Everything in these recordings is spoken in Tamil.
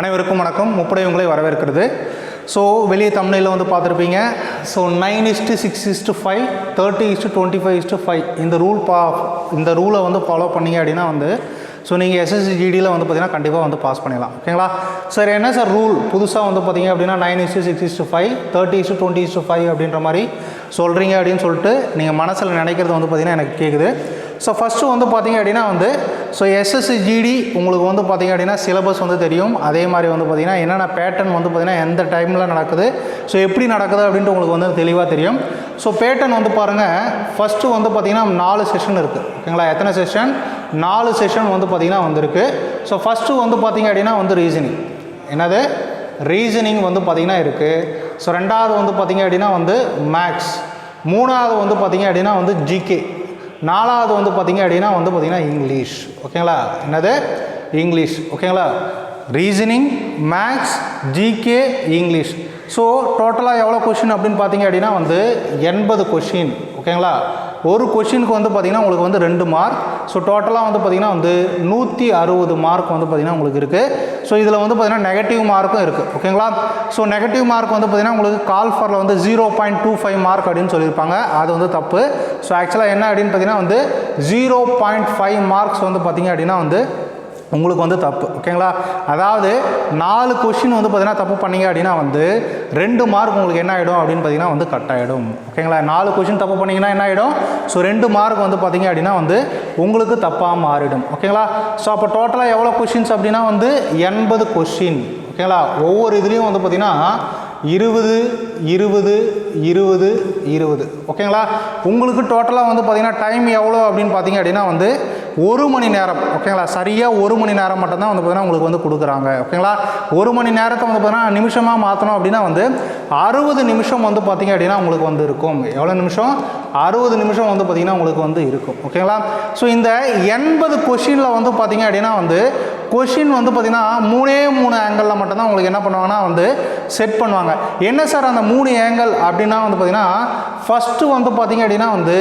அனைவருக்கும் வணக்கம். முப்படை உங்களை வரவேற்கிறது. ஸோ வெளியே தமிழில் வந்து பார்த்துருப்பீங்க. So nine is to six is to five thirty is to twenty five is to five இந்த ரூல் பா இந்த ரூலை வந்து ஃபாலோ பண்ணீங்க அப்படின்னா வந்து ஸோ நீங்கள் எஸ்எஸ்சி ஜிடியில் வந்து பார்த்தீங்கன்னா கண்டிப்பாக வந்து பாஸ் பண்ணிடலாம். ஓகேங்களா சார் என்ன சார் ரூல் புதுசாக வந்து பார்த்தீங்க அப்படின்னா nine is to six is to five thirty is to twenty is to five அப்படின்ற மாதிரி சொல்கிறீங்க அப்படின்னு சொல்லிட்டு நீங்கள் மனசில் நினைக்கிறது வந்து பார்த்தீங்கன்னா எனக்கு கேட்குது ஸோ ஃபஸ்ட்டு வந்து பார்த்தீங்க அப்படின்னா வந்து ஸோ எஸ்எஸ்ஜிடி உங்களுக்கு வந்து பார்த்தீங்க அப்படின்னா சிலபஸ் வந்து தெரியும். அதே மாதிரி வந்து பார்த்தீங்கன்னா என்னென்ன பேட்டர்ன் வந்து பார்த்திங்கன்னா எந்த டைமில் நடக்குது. ஸோ எப்படி நடக்குது அப்படின்ட்டு உங்களுக்கு வந்து தெளிவாக தெரியும். ஸோ பேட்டர்ன் வந்து பாருங்கள் ஃபஸ்ட்டு வந்து பார்த்தீங்கன்னா நாலு செஷன் இருக்குது ஓகேங்களா? எத்தனை செஷன் நாலு செஷன் வந்து பார்த்தீங்கன்னா வந்திருக்கு. ஸோ ஃபஸ்ட்டு வந்து பார்த்தீங்க அப்படின்னா வந்து ரீசனிங் என்னது? ரீசனிங் வந்து பார்த்திங்கன்னா இருக்குது ஸோ ரெண்டாவது வந்து பார்த்தீங்க அப்படின்னா வந்து மேக்ஸ் மூணாவது வந்து பார்த்தீங்க அப்படின்னா வந்து ஜிகே நாலாவது வந்து பார்த்திங்க அப்படின்னா வந்து பார்த்திங்கன்னா இங்கிலீஷ் ஓகேங்களா? என்னது? இங்கிலீஷ் ஓகேங்களா? Reasoning maths GK English so டோட்டலாக எவ்வளோ கொஷின் அப்படின்னு பார்த்தீங்க அப்படின்னா வந்து எண்பது கொஷின் ஓகேங்களா ஒரு கொஷினுக்கு வந்து பார்த்தீங்கன்னா உங்களுக்கு வந்து ரெண்டு மார்க் ஸோ டோட்டலாக வந்து பார்த்தீங்கன்னா வந்து நூற்றி அறுபது மார்க் வந்து பார்த்திங்கன்னா உங்களுக்கு இருக்குது ஸோ இதில் வந்து பார்த்திங்கன்னா நெகட்டிவ் மார்க்கும் இருக்குது ஓகேங்களா ஸோ நெகட்டிவ் மார்க் வந்து பார்த்திங்கன்னா உங்களுக்கு கால் ஃபரில் வந்து zero point two five mark அப்படின்னு சொல்லியிருப்பாங்க. அது வந்து தப்பு. ஸோ ஆக்சுவலாக என்ன அப்படின்னு பார்த்தீங்கன்னா வந்து ஜீரோ பாயிண்ட் ஃபைவ் மார்க்ஸ் வந்து பார்த்தீங்க அப்படின்னா வந்து உங்களுக்கு வந்து தப்பு ஓகேங்களா? அதாவது நாலு கொஷின் வந்து பார்த்தீங்கன்னா தப்பு பண்ணீங்க அப்படின்னா வந்து ரெண்டு மார்க் உங்களுக்கு என்ன ஆகிடும் அப்படின்னு பார்த்தீங்கன்னா வந்து கட் ஆகிடும் ஓகேங்களா? நாலு கொஷின் தப்பு பண்ணிங்கன்னா என்ன ஆகிடும் ஸோ ரெண்டு மார்க் வந்து பார்த்தீங்க அப்படின்னா வந்து உங்களுக்கு தப்பாக மாறிடும். ஓகேங்களா? ஸோ அப்போ டோட்டலாக எவ்வளோ கொஷின்ஸ் அப்படின்னா வந்து எண்பது கொஷின் ஓகேங்களா? ஒவ்வொரு இதுலேயும் வந்து பார்த்திங்கன்னா இருபது இருபது இருபது இருபது. ஓகேங்களா? உங்களுக்கு டோட்டலாக வந்து பார்த்தீங்கன்னா டைம் எவ்வளோ அப்படின்னு பார்த்தீங்க அப்படின்னா வந்து ஒரு மணி நேரம். ஓகேங்களா? சரியாக ஒரு மணி நேரம் மட்டும்தான் வந்து பார்த்திங்கன்னா உங்களுக்கு வந்து கொடுக்குறாங்க. ஓகேங்களா? ஒரு மணி நேரத்தை வந்து பார்த்தீங்கன்னா நிமிஷமாக மாற்றணும் அப்படின்னா வந்து அறுபது நிமிஷம் வந்து பார்த்திங்க அப்படின்னா உங்களுக்கு வந்து இருக்கும். எவ்வளோ நிமிஷம்? அறுபது நிமிஷம் வந்து பார்த்திங்கன்னா உங்களுக்கு வந்து இருக்கும். ஓகேங்களா? ஸோ இந்த எண்பது கொஷினில் வந்து பார்த்தீங்க அப்படின்னா வந்து கொஷின் வந்து பார்த்திங்கன்னா மூணே மூணு ஆங்கிளில் மட்டும்தான் உங்களுக்கு என்ன பண்ணுவாங்கன்னா வந்து செட் பண்ணுவாங்க. என்ன சார் அந்த மூணு ஏங்கிள் அப்படின்னா வந்து பார்த்திங்கன்னா ஃபஸ்ட்டு வந்து பார்த்தீங்க அப்படின்னா வந்து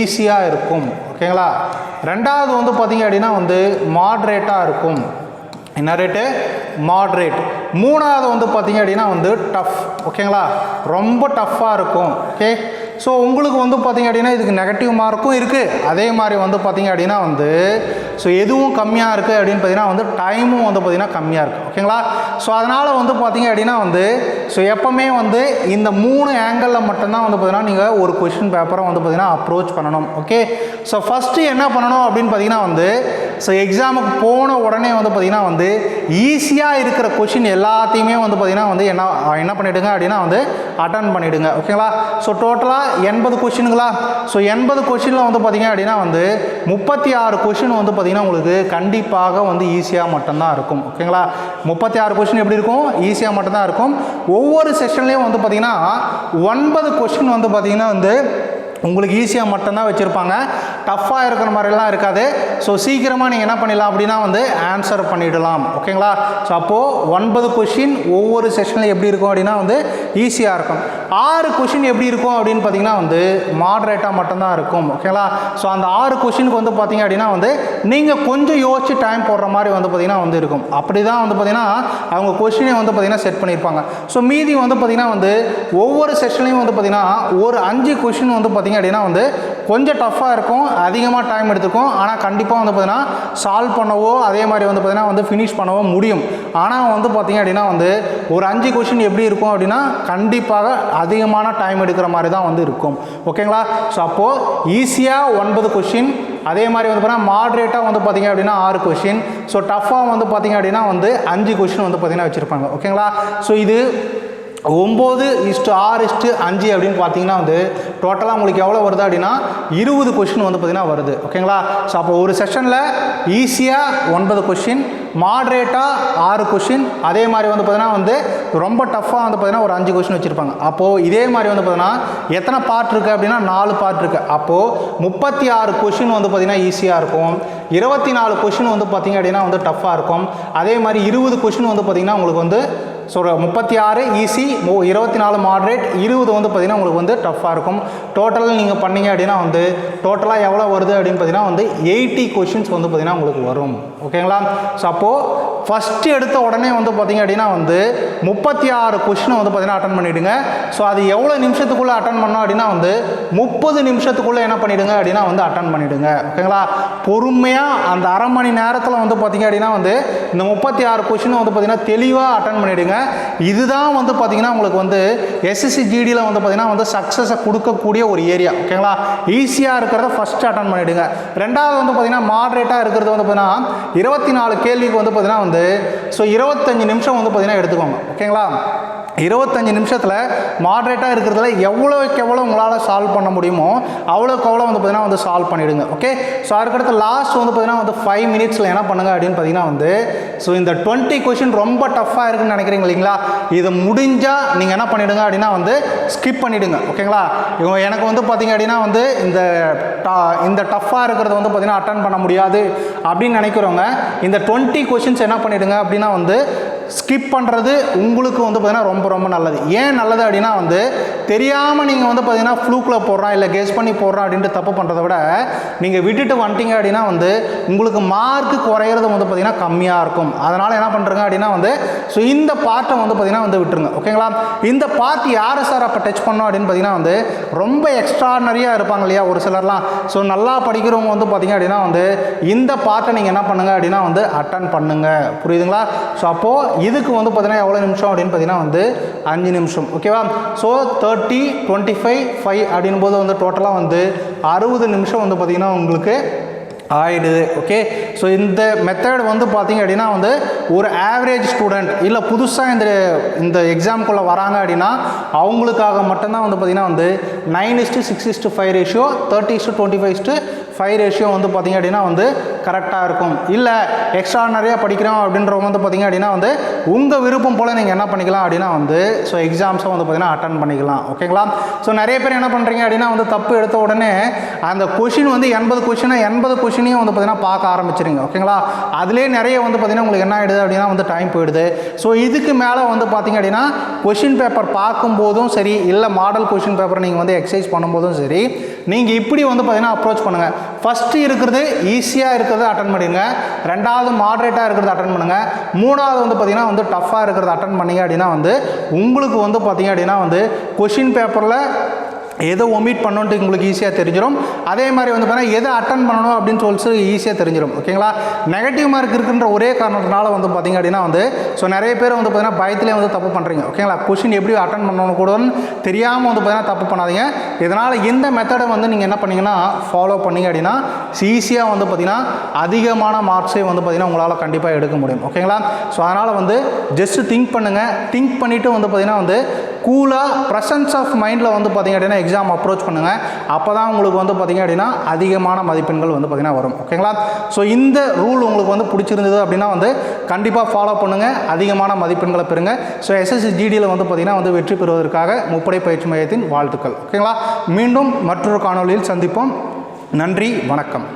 ஈஸியாக இருக்கும். ஓகேங்களா ரெண்டாவது வந்து பார்த்தீங்க அப்படின்னா வந்து மாட்ரேட்டாக இருக்கும். என்ன ரேட்டு மாட்ரேட் மூணாவது வந்து பார்த்தீங்க அப்படின்னா வந்து டஃப் ஓகேங்களா ரொம்ப டஃப்பாக இருக்கும். ஓகே ஸோ உங்களுக்கு வந்து பார்த்திங்க அப்படின்னா இதுக்கு நெகட்டிவ் மார்க்கும் இருக்குது அதே மாதிரி வந்து பார்த்தீங்க அப்படின்னா வந்து ஸோ எதுவும் கம்மியாக இருக்குது அப்படின்னு பார்த்தீங்கன்னா வந்து டைமும் வந்து பார்த்தீங்கன்னா கம்மியாக இருக்குது ஓகேங்களா ஸோ அதனால் வந்து பார்த்திங்க அப்படின்னா வந்து ஸோ எப்போவுமே வந்து இந்த மூணு ஆங்கிளில் மட்டும்தான் வந்து பார்த்தீங்கன்னா நீங்கள் ஒரு கொஷின் பேப்பரை வந்து பார்த்தீங்கன்னா அப்ரோச் பண்ணணும். ஓகே ஸோ ஃபஸ்ட்டு என்ன பண்ணணும் அப்படின்னு பார்த்தீங்கன்னா வந்து ஸோ எக்ஸாமுக்கு போன உடனே வந்து பார்த்தீங்கன்னா வந்து ஈஸியாக இருக்கிற கொஷின் எல்லாத்தையுமே வந்து பார்த்திங்கன்னா வந்து என்ன என்ன பண்ணிவிடுங்க அப்படின்னா வந்து அட்டன் பண்ணிவிடுங்க ஓகேங்களா ஸோ டோட்டலாக எண்பது கொஷினுங்களா ஸோ எண்பது கொஷினில் வந்து பார்த்திங்க அப்படின்னா வந்து முப்பத்தி ஆறு கொஷின் வந்து பார்த்தீங்கன்னா உங்களுக்கு கண்டிப்பாக வந்து ஈஸியாக மட்டும்தான் இருக்கும். ஓகேங்களா முப்பத்தி ஆறு கொஷின் எப்படி இருக்கும்? ஈஸியாக மட்டும்தான் இருக்கும். ஒவ்வொரு செஷன்லேயும் வந்து பார்த்திங்கன்னா ஒன்பது கொஷின் வந்து பார்த்திங்கன்னா வந்து உங்களுக்கு ஈஸியாக மட்டும்தான் வச்சுருப்பாங்க. டஃப்பாக இருக்கிற மாதிரிலாம் இருக்காது. ஸோ சீக்கிரமாக நீங்கள் என்ன பண்ணிடலாம் அப்படின்னா வந்து ஆன்சர் பண்ணிடலாம். ஓகேங்களா ஸோ அப்போது ஒன்பது கொஷின் ஒவ்வொரு செஷனில் எப்படி இருக்கும் அப்படின்னா வந்து ஈஸியாக இருக்கும். ஆறு கொஷின் எப்படி இருக்கும் அப்படின்னு பார்த்தீங்கன்னா வந்து மாட்ரேட்டாக மட்டும்தான் இருக்கும். ஓகேங்களா ஸோ அந்த ஆறு கொஷினுக்கு வந்து பார்த்தீங்க அப்படின்னா வந்து நீங்கள் கொஞ்சம் யோசிச்சு டைம் போடுற மாதிரி வந்து பார்த்தீங்கன்னா வந்து இருக்கும். அப்படி தான் வந்து பார்த்தீங்கன்னா அவங்க கொஷினை வந்து பார்த்தீங்கன்னா செட் பண்ணியிருப்பாங்க. ஸோ மீதி வந்து பார்த்தீங்கன்னா வந்து ஒவ்வொரு செஷன்லையும் வந்து பார்த்தீங்கன்னா ஒரு அஞ்சு கொஷின் வந்து பார்த்தீங்க அப்படின்னா வந்து கொஞ்சம் டஃப்பாக இருக்கும் அதிகமாக டைம் எடுத்துக்கும் ஆனால் கண்டிப்பாக வந்து பார்த்தீங்கன்னா சால்வ் பண்ணவோ அதே மாதிரி வந்து பார்த்தீங்கன்னா வந்து ஃபினிஷ் பண்ணவோ முடியும். ஆனால் வந்து பார்த்தீங்க அப்படின்னா வந்து ஒரு அஞ்சு கொஷின் எப்படி இருக்கும் அப்படின்னா கண்டிப்பாக அதிகமான டைம் எடுக்கிற மாதிரி தான் வந்து இருக்கும். ஓகேங்களா ஸோ அப்போது ஈஸியாக ஒன்பது கொஷின் அதே மாதிரி வந்து பார்த்தீங்கன்னா மாட்ரேட்டாக வந்து பார்த்தீங்க அப்படின்னா ஆறு கொஷின் ஸோ டஃப்பாக வந்து பார்த்தீங்க அப்படின்னா வந்து அஞ்சு கொஷின் வந்து பார்த்தீங்கன்னா வச்சுருப்பாங்க. ஓகேங்களா ஸோ இது ஒம்பது இஷ்டு ஆறு இஸ்ட்டு அஞ்சு அப்படின்னு பார்த்தீங்கன்னா வந்து டோட்டலாக உங்களுக்கு எவ்வளோ வருது அப்படின்னா இருபது கொஷின் வந்து பார்த்திங்கன்னா வருது. ஓகேங்களா ஸோ அப்போ ஒரு செஷனில் ஈஸியாக ஒன்பது கொஷின் மாட்ரேட்டாக ஆறு கொஷின் அதே மாதிரி வந்து பார்த்தீங்கன்னா வந்து ரொம்ப டஃப்பாக வந்து பார்த்தீங்கன்னா ஒரு அஞ்சு கொஷின் வச்சுருப்பாங்க. அப்போது இதே மாதிரி வந்து பார்த்தீங்கன்னா எத்தனை பார்ட் இருக்குது அப்படின்னா நாலு பார்ட் இருக்குது அப்போது முப்பத்தி ஆறு கொஷின் வந்து பார்த்திங்கன்னா ஈஸியாக இருக்கும். இருபத்தி நாலு கொஷின் வந்து பார்த்தீங்க அப்படின்னா வந்து டஃப்பாக இருக்கும். அதே மாதிரி இருபது கொஷின் வந்து பார்த்தீங்கன்னா உங்களுக்கு வந்து ஸோ முப்பத்தி ஆறு ஈஸி இருபத்தி நாலு மாட்ரேட் இருபது வந்து பார்த்திங்கன்னா உங்களுக்கு வந்து டஃப்பாக இருக்கும். டோட்டல் நீங்கள் பண்ணீங்க அப்படின்னா வந்து டோட்டலாக எவ்வளோ வருது அப்படின்னு பார்த்தீங்கன்னா வந்து எயிட்டி கொஷின்ஸ் வந்து பார்த்திங்கன்னா உங்களுக்கு வரும். ஓகேங்களா ஸோ அப்போது ஃபஸ்ட்டு எடுத்த உடனே வந்து பார்த்தீங்க அப்படின்னா வந்து முப்பத்தி ஆறு கொஷினை வந்து பார்த்தீங்கன்னா அட்டன் பண்ணிவிடுங்க ஸோ அது எவ்வளோ நிமிஷத்துக்குள்ளே அட்டன் பண்ணோம் அப்படின்னா வந்து முப்பது நிமிஷத்துக்குள்ளே என்ன பண்ணிவிடுங்க அப்படின்னா வந்து அட்டன் பண்ணிவிடுங்க ஓகேங்களா பொறுமையாக அந்த அரை மணி நேரத்தில் வந்து பார்த்தீங்க அப்படின்னா வந்து இந்த முப்பத்தி ஆறு கொஷினை வந்து பார்த்தீங்கன்னா தெளிவாக அட்டன் பண்ணிவிடுங்க இதுதான் வந்து பார்த்தீங்கன்னா உங்களுக்கு வந்து எஸ்எஸ்சி ஜிடியில் வந்து பார்த்தீங்கன்னா வந்து சக்ஸஸை கொடுக்கக்கூடிய ஒரு ஏரியா ஓகேங்களா ஈஸியாக இருக்கிறத ஃபஸ்ட்டு அட்டன் பண்ணிவிடுங்க ரெண்டாவது வந்து பார்த்திங்கன்னா மாட்ரேட்டாக இருக்கிறது வந்து பார்த்திங்கன்னா இருபத்தி நாலு கேள்விக்கு வந்து பார்த்தீங்கன்னா வந்து ஸோ இருபத்தஞ்சு நிமிஷம் வந்து பார்த்தீங்கன்னா எடுத்துக்கோங்க. ஓகேங்களா இருபத்தஞ்சு நிமிஷத்தில் மாட்ரேட்டாக இருக்கிறதுல எவ்வளோக்கு எவ்வளோ உங்களால் சால்வ் பண்ண முடியுமோ அவ்வளோக்கு அவ்வளோ வந்து பார்த்தீங்கன்னா வந்து சால்வ் பண்ணிவிடுங்க ஓகே ஸோ அதுக்கடுத்து லாஸ்ட் வந்து பார்த்தீங்கன்னா வந்து ஃபைவ் மினிட்ஸில் என்ன பண்ணுங்க அப்படின்னு பார்த்தீங்கன்னா வந்து ஸோ இந்த டுவெண்ட்டி கொஷின் ரொம்ப டஃப்பாக இருக்குன்னு நினைக்கிறீங்க இல்லைங்களா? இது முடிஞ்சால் நீங்கள் என்ன பண்ணிவிடுங்க அப்படின்னா வந்து ஸ்கிப் பண்ணிவிடுங்க ஓகேங்களா இவங்க எனக்கு வந்து பார்த்தீங்க அப்படின்னா வந்து இந்த ta- இந்த டஃப்பாக இருக்கிறத வந்து பார்த்திங்கன்னா அட்டன் பண்ண முடியாது அப்படின்னு நினைக்கிறவங்க இந்த டுவெண்ட்டி கொஷின்ஸ் என்ன பண்ணிவிடுங்க அப்படின்னா வந்து ஸ்கிப் பண்ணுறது உங்களுக்கு வந்து பார்த்திங்கன்னா ரொம்ப ரொம்ப நல்லது. ஏன் நல்லது அப்படின்னா வந்து தெரியாமல் நீங்கள் வந்து பார்த்தீங்கன்னா ஃப்ளூக்கில் போடுறோம் இல்லை கெஸ் பண்ணி போடுறோம் அப்படின்ட்டு தப்பு பண்ணுறத விட நீங்கள் விட்டுட்டு வந்துட்டீங்க அப்படின்னா வந்து உங்களுக்கு மார்க்கு குறையிறது வந்து பார்த்தீங்கன்னா கம்மியாக இருக்கும். அதனால் என்ன பண்ணுறங்க அப்படின்னா வந்து ஸோ இந்த பார்ட்டை வந்து பார்த்திங்கன்னா வந்து விட்டுருங்க. ஓகேங்களா இந்த பார்ட் யார் சார் அப்போ டச் பண்ணோம் அப்படின்னு பார்த்தீங்கன்னா வந்து ரொம்ப எக்ஸ்ட்ரானரியாக இருப்பாங்க இல்லையா ஒரு சிலர்லாம். ஸோ நல்லா படிக்கிறவங்க வந்து பார்த்திங்க அப்படின்னா வந்து இந்த பார்ட்டை நீங்கள் என்ன பண்ணுங்க அப்படின்னா வந்து அட்டன் பண்ணுங்கள் புரியுதுங்களா? ஸோ அப்போது இதுக்கு வந்து பார்த்தீங்கன்னா எவ்வளோ நிமிஷம் அப்படின்னு பார்த்தீங்கன்னா வந்து அஞ்சு நிமிஷம் ஓகேவா so thirty twenty five five அப்படின் போது வந்து டோட்டலாக வந்து அறுபது நிமிஷம் வந்து பார்த்திங்கன்னா உங்களுக்கு ஆயிடுது ஓகே ஸோ இந்த மெத்தட் வந்து பார்த்தீங்க அப்படின்னா வந்து ஒரு ஆவரேஜ் ஸ்டூடெண்ட் இல்லை புதுசாக இந்த இந்த எக்ஸாம்குள்ளே வராங்க அப்படின்னா அவங்களுக்காக மட்டும்தான் வந்து பார்த்தீங்கன்னா வந்து nine is to six is to five ratio thirty is to twenty five is to five ratio வந்து பார்த்தீங்க அப்படின்னா வந்து கரெக்டாக இருக்கும். இல்லை எக்ஸ்ட்ரா நிறையா படிக்கிறோம் அப்படின்றவங்க வந்து பார்த்தீங்க அப்படின்னா வந்து உங்கள் விருப்பம் போல் நீங்கள் என்ன பண்ணிக்கலாம் அப்படின்னா வந்து ஸோ எக்ஸாம்ஸை வந்து பார்த்திங்கன்னா அட்டன் பண்ணிக்கலாம். ஓகேங்களா ஸோ நிறைய பேர் என்ன பண்ணுறீங்க அப்படின்னா வந்து தப்பு எடுத்த உடனே அந்த கொஷின் வந்து எண்பது கொஷினை எண்பது கொஷினையும் வந்து பார்த்திங்கன்னா பார்க்க ஆரம்பிச்சிருங்க. ஓகேங்களா அதிலே நிறைய வந்து பார்த்தீங்கன்னா உங்களுக்கு என்ன ஆகிடுது அப்படின்னா வந்து டைம் போயிடுது. ஸோ இதுக்கு மேலே வந்து பார்த்தீங்க அப்படின்னா கொஷின் பேப்பர் பார்க்கும்போதும் சரி இல்லை மாடல் கொஷின் பேப்பர் நீங்கள் வந்து எக்ஸசைஸ் பண்ணும்போதும் சரி நீங்கள் இப்படி வந்து பார்த்தீங்கன்னா அப்ரோச் பண்ணுங்கள் ஃபஸ்ட்டு இருக்கிறது ஈஸியாக இருக்கிறத அட்டன் பண்ணிடுங்க. ரெண்டாவது மாடரேட்டாக இருக்கிறத அட்டன் பண்ணுங்கள் மூணாவது வந்து பார்த்தீங்கன்னா வந்து டஃப்பாக இருக்கிறத அட்டன் பண்ணீங்க அப்படின்னா வந்து உங்களுக்கு வந்து பார்த்திங்க அப்படின்னா வந்து கொஷின் பேப்பரில் எதை ஒமிட் பண்ணணுன்ட்டு உங்களுக்கு ஈஸியாக தெரிஞ்சிடும் அதே மாதிரி வந்து பார்த்தீங்கன்னா எதை அட்டன் பண்ணணும் அப்படின்னு சொல்லிட்டு ஈஸியாக தெரிஞ்சிடும் ஓகேங்களா நெகட்டிவ் மார்க் இருக்குன்ற ஒரே காரணத்தினால வந்து பார்த்தீங்க அப்படின்னா வந்து ஸோ நிறைய பேர் வந்து பார்த்தீங்கன்னா பயத்திலே வந்து தப்பு பண்ணுறீங்க ஓகேங்களா கொஷின் எப்படி அட்டன் பண்ணணும் கூடன்னு தெரியாமல் வந்து பார்த்தீங்கன்னா தப்பு பண்ணாதீங்க. இதனால் இந்த மெத்தடை வந்து நீங்கள் என்ன பண்ணீங்கன்னா ஃபாலோ பண்ணீங்க அப்படின்னா ஈஸியாக வந்து பார்த்தீங்கன்னா அதிகமான மார்க்ஸே வந்து பார்த்தீங்கன்னா உங்களால் கண்டிப்பாக எடுக்க முடியும். ஓகேங்களா ஸோ அதனால் வந்து ஜஸ்ட்டு திங்க் பண்ணுங்கள் திங்க் பண்ணிவிட்டு வந்து பார்த்தீங்கன்னா வந்து கூலாக ப்ரெசன்ஸ் ஆஃப் மைண்டில் வந்து பார்த்தீங்க அப்படின்னா எக்ஸாம் அப்ரோச் பண்ணுங்கள் அப்போ தான் உங்களுக்கு வந்து பார்த்திங்க அப்படின்னா அதிகமான மதிப்பெண்கள் வந்து பார்த்திங்கன்னா வரும். ஓகேங்களா ஸோ இந்த ரூல் உங்களுக்கு வந்து பிடிச்சிருந்தது அப்படின்னா வந்து கண்டிப்பாக ஃபாலோ பண்ணுங்கள் அதிகமான மதிப்பெண்களை பெறுங்க. ஸோ எஸ்எஸ்சி ஜிடியில் வந்து பார்த்தீங்கன்னா வந்து வெற்றி பெறுவதற்காக முப்படை பயிற்சி மையத்தின் வாழ்த்துக்கள். ஓகேங்களா மீண்டும் மற்றொரு காணொளியில் சந்திப்போம். நன்றி வணக்கம்.